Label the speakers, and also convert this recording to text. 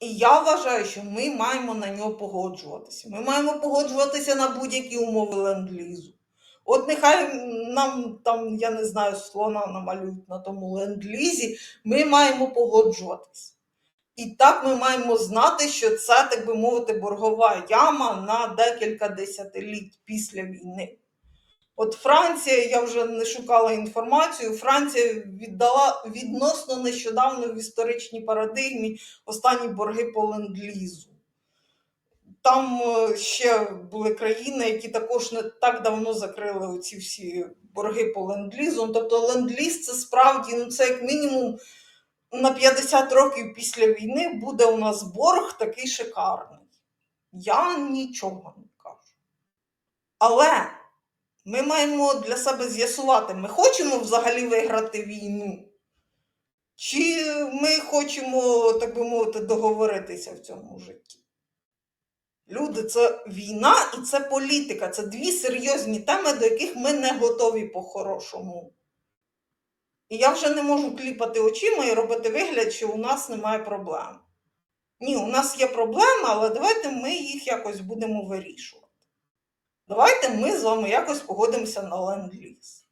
Speaker 1: І я вважаю, що ми маємо на нього погоджуватися. Ми маємо погоджуватися на будь-які умови ленд-лізу. От нехай нам там, я не знаю, слона намалюють на тому ленд-лізі, ми маємо погоджуватися. І так ми маємо знати, що це, так би мовити, боргова яма на декілька десятиліть після війни. От Франція, я вже не шукала інформацію. Франція віддала відносно нещодавно в історичній парадигмі останні борги по ленд-лізу. Там е, ще були країни, які також не так давно закрили оці всі борги по ленд-лізу. Тобто ленд-ліз це справді ну, це як мінімум на 50 років після війни буде у нас борг такий шикарний. Я нічого не кажу. Але ми маємо для себе з'ясувати, ми хочемо взагалі виграти війну, чи ми хочемо, так би мовити, договоритися в цьому житті. Люди, це війна і це політика. Це дві серйозні теми, до яких ми не готові по-хорошому. І я вже не можу кліпати очима і робити вигляд, що у нас немає проблем. Ні, у нас є проблеми, але давайте ми їх якось будемо вирішувати. Давайте ми з вами якось погодимося на ленд-ліз.